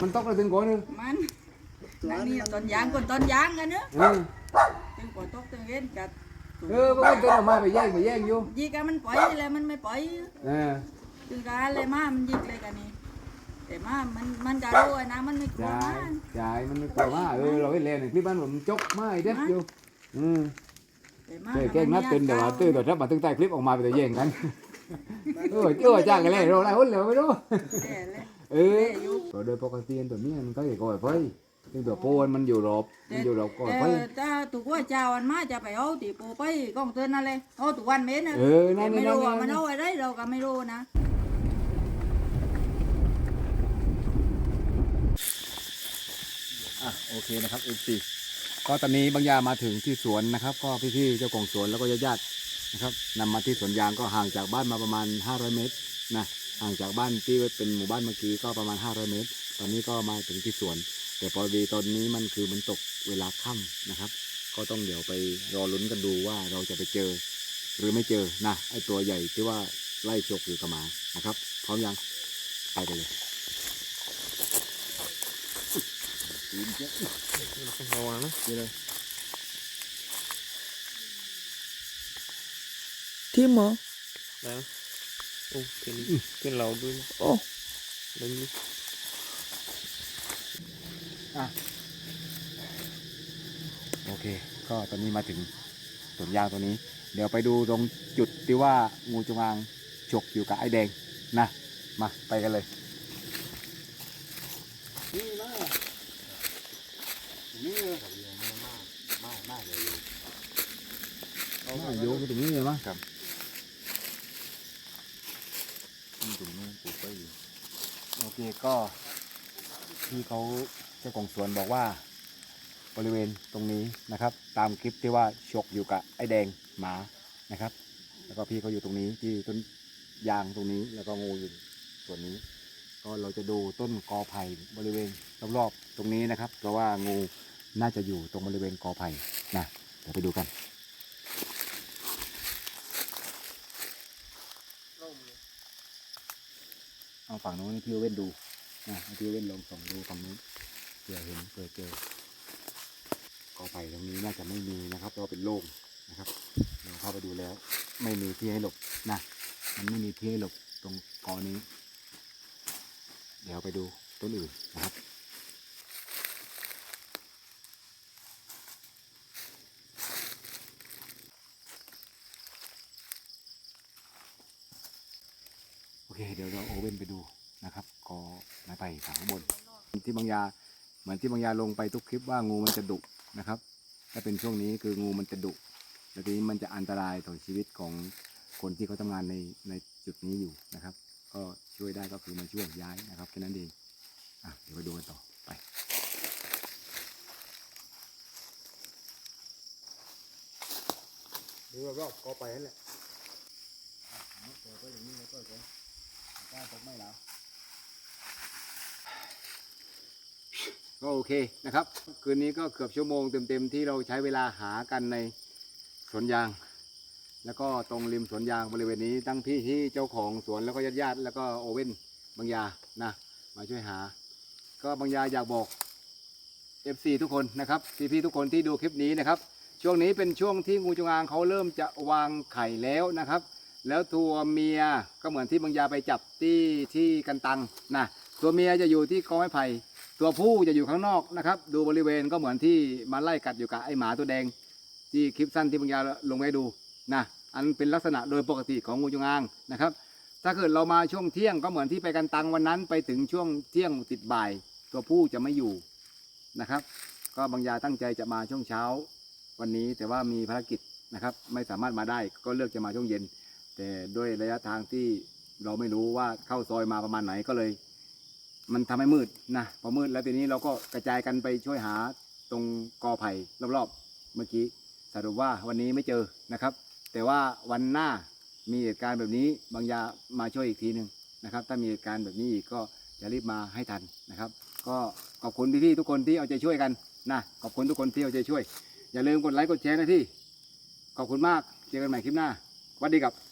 มันตกเลยถึงก่อนนึงมันนั่นนี่ต้นยางคนต้นยางกันเนอะเออถึงปล่อยตกถึงเห็นกัดเออมันก็เดินออกมาไปแย่งไปแย่งอยู่ยีกันมันปล่อยแล้วมันไม่ปล่อยเออถึงการเลยมามันยิกเลยกันนี่ แต่มามันมันจะรู้นะมันไม่กลัวจ่ายมันจ่ายมันไม่กลัวว่าเออเราให้เล่นคลิปมันผมจกไม่เด็ดอยู่อืมแต่มาเคยแกล้งนัดเป็นแต่ว่าตื้อตัวทับมาตั้งแต่คลิปออกมาไปแต่แย่งกันเออเออจ้างกันเลยเราอะไรหุ้นเลยไม่รู้แต่เลยเออโดยปกติตัวนี้มันก็จะก่อยไฟซึ่งตัวโปนมันอยู่รอบมันอยู่รอบก่อยไฟแต่ถ้าถูกว่าเจ้าวันมาจะไปเอาตีปูไปกองเตือนนั่นเลยเอาถูกวันเม็ดนะเออแต่นั่นไม่นี่นั่นรู้ว่ามันนี่เอาอะไรเราก็ไม่รู้นะ อะโอเคนะครับเอฟซีก็ตอนนี้บางยามาถึงที่สวนนะครับ ก็พี่ๆเจ้าของสวนแล้วก็ญาติๆนะครับนำมาที่สวนยางก็ห่างจากบ้านมาประมาณ 500 เมตรนะห่างจากบ้านที่เป็นหมู่บ้านเมื่อกี้ก็ประมาณ 500 เมตร ตอนนี้ก็มาถึงที่สวน แต่พอดีตอนนี้มันคือมันตกเวลาค่ำนะครับ ก็ต้องเดี๋ยวไปรอลุ้นกันดูว่าเราจะไปเจอ หรือไม่เจอนะไอตัวใหญ่ที่ว่าไล่ฉกอยู่กับหมานะครับพร้อมยังไปกันเลย ระวังนะไปเลยทิมเหรอนะโอ้เป็นเป็นเราด้วยนะโอ้แล้วนี่โอเค ก็ตอนนี้มาถึงสวนยางตัวนี้ เดี๋ยวไปดูตรงจุดที่ว่างูจงอางฉกอยู่กับไอ้แดงนะ มาไปกันเลยนี่มา นี่เลยมามาเลยเอามาโยกตรงนี้เลยมั้งครับตรงนี้ปลูกไปอยู่โอเคก็ที่เขาเจ้าของสวนบอกว่า บริเวณตรงนี้นะครับ ตามคลิปที่ว่าฉกอยู่กับไอ้แดงหมานะครับ แล้วก็พี่เขาอยู่ตรงนี้ที่ต้นยางตรงนี้แล้วก็งูอยู่ส่วนนี้ ก็เราจะดูต้นกอไผ่บริเวณรอบๆตรงนี้นะครับ เพราะว่างูน่าจะอยู่ตรงบริเวณกอไผ่นะเดี๋ยวไปดูกันเอาฝั่งนู้นนี่พี่เว้นดูนะให้พี่เว้นลงส่องดูฝั่งนู้นเผื่อเห็นเผื่อเจอกอไผ่ตรงนี้น่าจะไม่มีนะครับเพราะว่าเป็นโล่งนะครับเราเข้าไปดูแล้ว ไม่มีที่ให้หลบนะมันไม่มีที่ให้หลบตรงกอนี้ เดี๋ยวไปดูต้นอื่นนะครับ โอเค เดี๋ยวเราโอเว่นไปดูนะครับกอไม้ไผ่ฝั่งข้างบน ที่บางยาเหมือนที่บางยาลงไปทุกคลิปว่างูมันจะดุนะครับ ถ้าเป็นช่วงนี้คืองูมันจะดุแล้วทีนี้มันจะอันตรายต่อชีวิตของคนที่เขาทำงานในในจุดนี้อยู่นะครับ ก็ช่วยได้ก็คือมาช่วยย้ายนะครับแค่นั้นเองอะเดี๋ยวไปดูกันต่อไปดูรอบๆก็ไปนั่นแหละเปิดก็อย่างนี้แล้วก็เปิดกล้าตกไม่แล้วก็โอเคนะครับ คืนนี้ก็เกือบชั่วโมงเต็มๆที่เราใช้เวลาหากันในสวนยาง แล้วก็ตรงริมสวนยางบริเวณนี้ตั้งพี่ที่เจ้าของสวนแล้วก็ญาติๆแล้วก็โอเว่นบางยานะมาช่วยหา ก็บางยาอยากบอก FC ทุกคนนะครับพี่ๆทุกคนที่ดูคลิปนี้นะครับ ช่วงนี้เป็นช่วงที่งูจงอางเขาเริ่มจะวางไข่แล้วนะครับ แล้วตัวเมียก็เหมือนที่บางยาไปจับที่ที่กันตังนะตัวเมียจะอยู่ที่กอไม้ไผ่ตัวผู้จะอยู่ข้างนอกนะครับ ดูบริเวณก็เหมือนที่มาไล่กัดอยู่กับไอหมาตัวแดง ที่คลิปสั้นที่บางยาลงไว้ดูนะ อันเป็นลักษณะโดยปกติของงูจงอางนะครับ ถ้าเกิดเรามาช่วงเที่ยงก็เหมือนที่ไปกันตังวันนั้น ไปถึงช่วงเที่ยงติดบ่าย ตัวผู้จะไม่อยู่นะครับ ก็บางยาตั้งใจจะมาช่วงเช้าวันนี้แต่ว่ามีภารกิจนะครับ ไม่สามารถมาได้ก็เลือกจะมาช่วงเย็น แต่ด้วยระยะทางที่เราไม่รู้ว่าเข้าซอยมาประมาณไหนก็เลย มันทำให้มืดนะพอมืดแล้วทีนี้เราก็กระจายกันไปช่วยหาตรงกอไผ่รอบๆเมื่อกี้สรุปว่าวันนี้ไม่เจอนะครับ แต่ว่าวันหน้ามีเหตุการณ์แบบนี้บางยามาช่วยอีกทีหนึ่งนะครับ ถ้ามีเหตุการณ์แบบนี้อีกก็จะรีบมาให้ทันนะครับ ก็ขอบคุณพี่ๆทุกคนที่เอาใจช่วยกันนะขอบคุณทุกคนที่เอาใจช่วย อย่าลืมกดไลค์กดแชร์นะที่ ขอบคุณมากเจอกันใหม่คลิปหน้าสวัสดีครับ